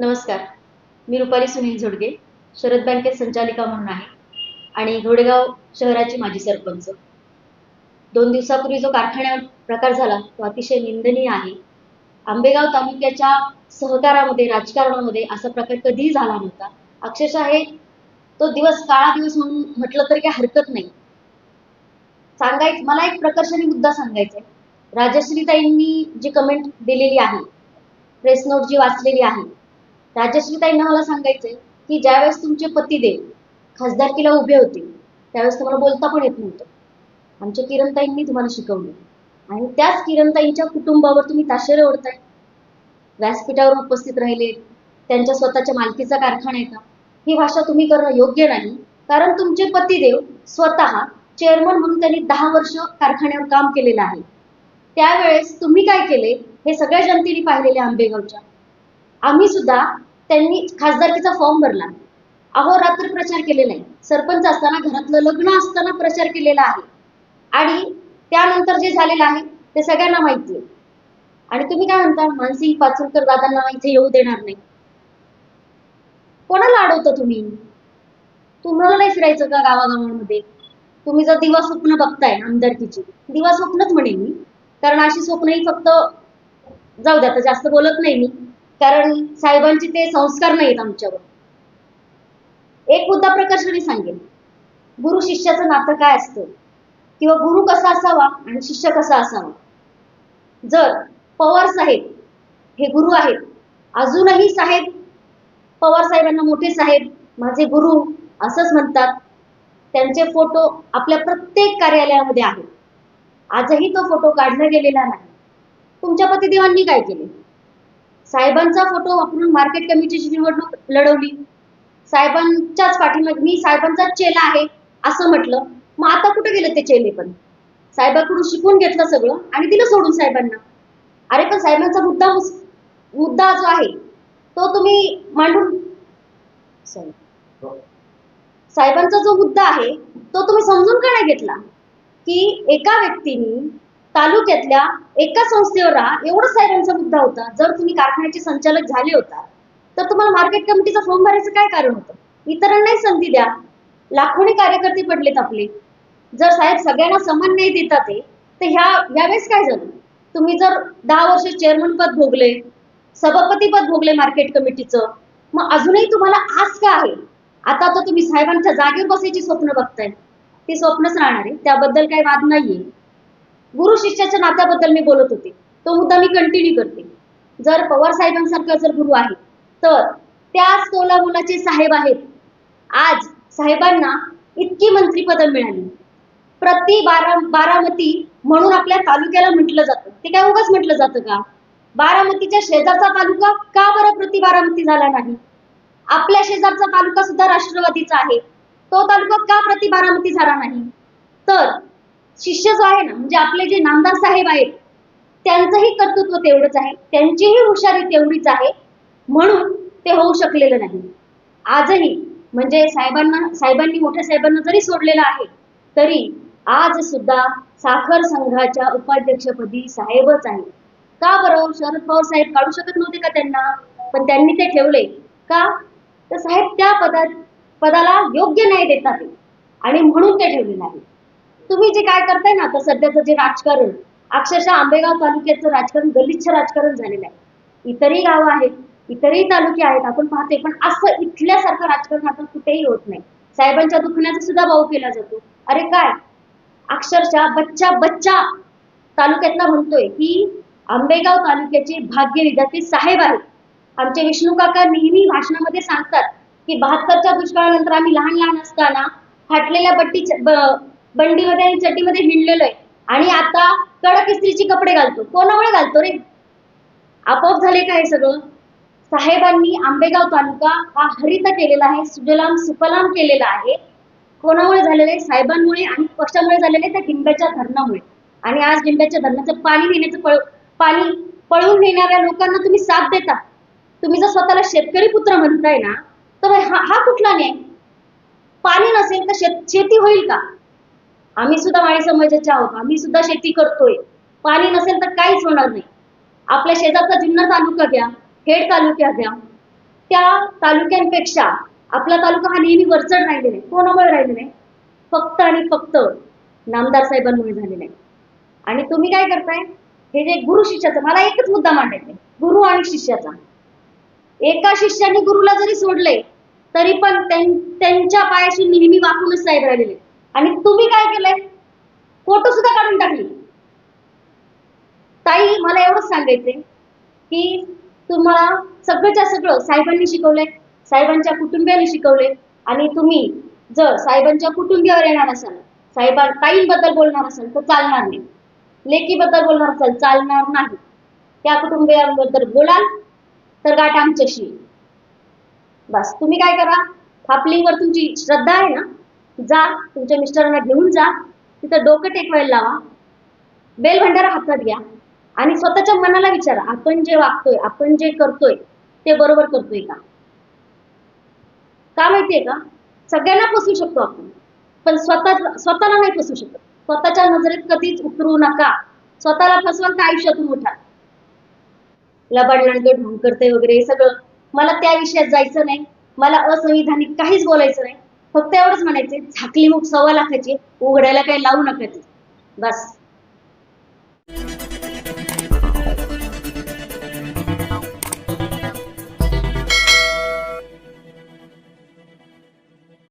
नमस्कार. मी रुपाली सुनील झोडगे शरद बँकेत संचालिका म्हणून आहे आणि घोडेगाव शहराची माजी सरपंच. दोन दिवसापूर्वी जो कारखान्यावर प्रकार झाला तो अतिशय निंदनीय आहे. आंबेगाव तालुक्याच्या सहकारामध्ये राजकारणामध्ये असा प्रकार कधीही झाला नव्हता. अक्षरशः हे तो दिवस काळा दिवस म्हणून म्हटलं तरी काही हरकत नाही. सांगायचं मला एक प्रकर्षणी मुद्दा सांगायचा आहे. राजश्रीताईंनी जी कमेंट दिलेली आहे प्रेस नोट जी वाचलेली आहे राजश्रीताईंना मला सांगायचंय की ज्यावेळेस तुमचे पतिदेव खासदारकीला उभे होते त्यावेळेस तुम्हाला बोलता पण येत नव्हतं. आमच्या किरणताईंनी तुम्हाला शिकवलं. आणि त्याच किरणताईंच्या कुटुंबावर तुम्ही ताशेरे ओढताय. व्यासपीठावर उपस्थित राहिले त्यांच्या स्वतःच्या मालकीचा कारखाना आहे का? ही भाषा तुम्ही करणं योग्य नाही कारण तुमचे पतिदेव स्वतः चेअरमन म्हणून त्यांनी दहा वर्ष कारखान्यावर काम केलेलं आहे. त्यावेळेस तुम्ही काय केले? हे सगळ्या जनतेने पाहिलेले आंबेगावच्या. आम्ही सुद्धा त्यांनी खासदारकीचा फॉर्म भरला. अहोरात्र प्रचार केलेला आहे. सरपंच असताना घरातलं लग्न असताना प्रचार केलेला आहे. आणि त्यानंतर जे झालेलं आहे ते सगळ्यांना माहिती आहे. आणि तुम्ही काय म्हणता? मानसिंग पाचुरकर दादांना इथे येऊ देणार नाही. कोणाला अडवता तुम्ही? तुम्हाला नाही फिरायचं का गावागावांमध्ये? तुम्ही जर दिवा स्वप्न बघताय आमदारकीची. दिवा स्वप्नच म्हणेन मी. कारण अशी स्वप्न ही फक्त जाऊ द्या आता जास्त बोलत नाही मी. कारण साहेबांचे ते संस्कार नाहीत आमच्यावर. एक मुद्दा प्रकर्षाने सांगेन. गुरु शिष्याचं नातं काय असतं? किंवा गुरु कसा असावा आणि शिष्य कसा असावा? जर पवार साहेब हे गुरु आहेत अजूनही साहेब पवार साहेबांना मोठे साहेब माझे गुरु असंच म्हणतात त्यांचे फोटो आपल्या प्रत्येक कार्यालयामध्ये आहेत. आजही तो फोटो काढला गेलेला नाही. तुमच्या पतिदेवांनी काय केले? साहेबांचा फोटो वापरून मार्केट कमिटीची निवडणूक लढवली. साहेबांच्याच पाठीमागे मी साहेबांचा चेला आहे असं म्हटलं. मग आता कुठे गेले ते चेले पण? साहेबांकडून शिकून घेतलं सगळं आणि दिलं सोडून साहेबांना. अरे पण साहेबांचा मुद्दा मुद्दा जो आहे तो तुम्ही मांडून साहेबांचा जो मुद्दा आहे तो तुम्ही समजून का नाही घेतला? की एका व्यक्तीने तालुक्यातल्या एका संस्थेवर राहा एवढा साहेबांचा मुद्दा होता. जर तुम्ही कारखान्याचे संचालक झाले होता तर तुम्हाला मार्केट कमिटीचा फॉर्म भरायचं काय कारण होतं? इतरांनाही संधी द्या. लाखोनी कार्यकर्ते पडलेत आपले. जर साहेब सगळ्यांना समान नाही देतात ते तर ह्या यावेळेस काय झालं? तुम्ही जर दहा वर्ष चेअरमन पद भोगले सभापती पद भोगले मार्केट कमिटीचं मग अजूनही तुम्हाला आस का आहे? आता तर तुम्ही साहेबांच्या जागेवर बसायची स्वप्न बघताय. ते स्वप्नच राहणार आहे. त्याबद्दल काही वाद नाहीये. गुरु शिष्याच्या नात्याबद्दल मी बोलत होते. तो मुद्दा मी कंटिन्यू करते. जर पवार साहेबांसारखा जर गुरु आहे तर त्याच तोला मुलाचे साहेब आहेत. आज साहेबांना इतकी मंत्रीपद मिळाली. प्रति बारा बारामती म्हणून आपल्या तालुक्याला म्हटलं जातं. ते काय उगाच म्हटलं जातं का? बारामतीच्या शेजारचा तालुका का बरं प्रति बारामती झाला नाही? आपल्या शेजारचा तालुका सुद्धा राष्ट्रवादीचा आहे. तो तालुका का प्रति बारामती झाला नाही? तर शिष्य जो आहे ना म्हणजे आपले जे नामदार साहेब आहेत त्यांचंही कर्तृत्व तेवढंच आहे त्यांचीही हुशारी तेवढीच आहे म्हणून ते होऊ शकलेलं नाही. आजही म्हणजे साहेबांना साहेबांनी मोठ्या साहेबांना जरी सोडलेलं आहे तरी आज सुद्धा साखर संघाच्या उपाध्यक्षपदी साहेबच आहे का बरं? शरद पवार साहेब काढू शकत नव्हते का त्यांना? पण त्यांनी ते ठेवले. का? तर साहेब त्या पदा पदाला योग्य न्याय देतात. आणि म्हणून ते ठेवलेलं आहे. तुम्ही जे काय करताय ना आता सध्याचं जे राजकारण अक्षरशः आंबेगाव तालुक्याचं राजकारण गलिच्छ राजकारण झालेलं आहे. इतरही गावं आहेत इतरही तालुके आहेत आपण पाहतोय पण असं इथल्यासारखं राजकारण आता कुठेही होत नाही. साहेबांच्या दुखण्याचा सुद्धा भाऊ केला जातो. अरे काय? अक्षरशः बच्चा बच्चा तालुक्यातला म्हणतोय की आंबेगाव तालुक्याचे भाग्य विधाते साहेब आहेत. आमचे विष्णू काका नेहमी भाषणामध्ये सांगतात की बहात्तरच्या दुष्काळानंतर आम्ही लहान लहान असताना फाटलेल्या पट्टीच्या बंडीमध्ये आणि चटीमध्ये हिंडलेलो आहे. आणि आता कडक इस्त्रीचे कपडे घालतो. कोणामुळे घालतो रे? आपोआप झाले काय सगळं? साहेबांनी आंबेगाव तालुका हा हरित केलेला आहे सुजलाम सुफलाम केलेला आहे. कोणामुळे झालेले साहेबांमुळे आणि पक्षामुळे झालेले त्या डिंब्याच्या धरणामुळे. आणि आज डिंब्याच्या धरणाचं पाणी नेण्याचं पळ पाणी पळवून नेणाऱ्या लोकांना तुम्ही साथ देता. तुम्ही जर स्वतःला शेतकरी पुत्र म्हणताय ना तर हा हा कुठला न्याय? पाणी नसेल तर शेत शेती होईल का? आम्ही सुद्धा वाणी समाजाचे आहोत. आम्ही सुद्धा शेती करतोय. पाणी नसेल तर काहीच होणार नाही. आपल्या शेजारचा जुन्नर तालुका घ्या खेड तालुक्या घ्या. त्या तालुक्यांपेक्षा आपला तालुका हा नेहमी वरचढ राहिलेला आहे. कोणामुळे राहिलेला आहे? फक्त आणि फक्त नामदार साहेबांमुळे झालेला आहे. आणि तुम्ही काय करताय? हे जे गुरु शिष्याचं मला एकच मुद्दा मांडायचा आहे. गुरु आणि शिष्याचा. एका शिष्याने गुरुला जरी सोडले तरी पण त्यां- त्यांच्या पायाशी नेहमी वाकूनच साहेब राहिलेले आणि तुम्ही काय केलंय? फोटो सुद्धा काढून टाकली. ताई मला एवढंच सांगायचंय की तुम्हाला सगळंच्या सगळं साहेबांनी शिकवलंय साहेबांच्या कुटुंबियांनी शिकवले आणि तुम्ही जर साहेबांच्या कुटुंबियावर येणार असाल साहेबां ताईंबद्दल बोलणार असाल तर चालणार नाही. लेकीबद्दल बोलणार असाल चालणार नाही. त्या कुटुंबियांबद्दल बोलाल तर गाठ आमच्याशी. बस तुम्ही काय करा फापलिंगवर तुमची श्रद्धा आहे ना जा तुमच्या मिस्टरांना घेऊन जा. तिथं डोकं टेकवायला लावा. बेल भंडारा हातात घ्या. आणि स्वतःच्या मनाला विचारा आपण जे वागतोय आपण जे करतोय ते बरोबर करतोय का? का माहितीये का? सगळ्यांना पोसू शकतो आपण. पण स्वतः स्वतःला नाही पोसू शकत. स्वतःच्या नजरेत कधीच उतरू नका. स्वतःला फसवाल तर आयुष्यातून उठा. लबाड ढोंग करते वगैरे हे सगळं. मला त्या विषयात जायचं नाही. मला असंविधानिक काहीच बोलायचं नाही. फक्त एवढंच म्हणायचे झाकली मुख सव्वा लाखाची उघडायला काही लावू नका ती. बस.